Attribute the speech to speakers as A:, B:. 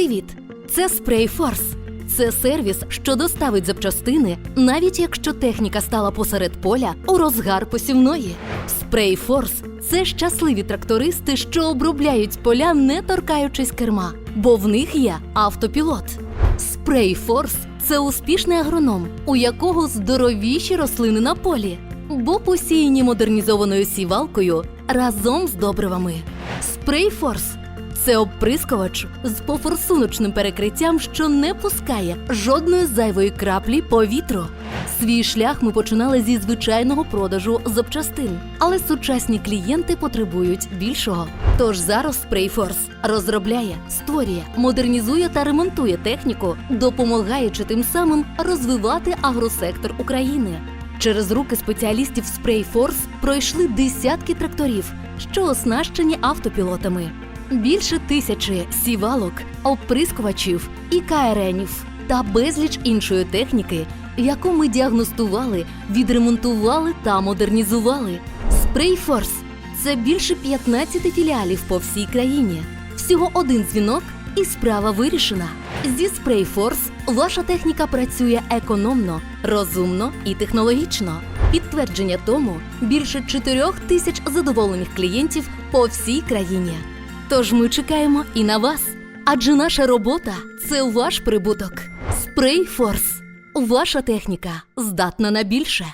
A: Привіт! Це Spray. Це сервіс, що доставить запчастини, навіть якщо техніка стала посеред поля у розгар посівної. Spray це щасливі трактористи, що обробляють поля, не торкаючись керма, бо в них є автопілот. Spray це успішний агроном, у якого здоровіші рослини на полі, бо посіяні модернізованою сівалкою разом з добривами. Spray це обприскувач з пофорсуночним перекриттям, що не пускає жодної зайвої краплі повітру. Свій шлях ми починали зі звичайного продажу запчастин, але сучасні клієнти потребують більшого. Тож зараз Sprayforce розробляє, створює, модернізує та ремонтує техніку, допомагаючи тим самим розвивати агросектор України. Через руки спеціалістів Sprayforce пройшли десятки тракторів, що оснащені автопілотами більше тисячі сівалок, оприскувачів і КРНів та безліч іншої техніки, яку ми діагностували, відремонтували та модернізували. Sprayforce – це більше 15 філіалів по всій країні. Всього один дзвінок і справа вирішена. Зі Sprayforce ваша техніка працює економно, розумно і технологічно. Підтвердження тому більше 4 тисяч задоволених клієнтів по всій країні. Тож ми чекаємо і на вас. Адже наша робота це ваш прибуток. Спрейфорс. Ваша техніка здатна на більше.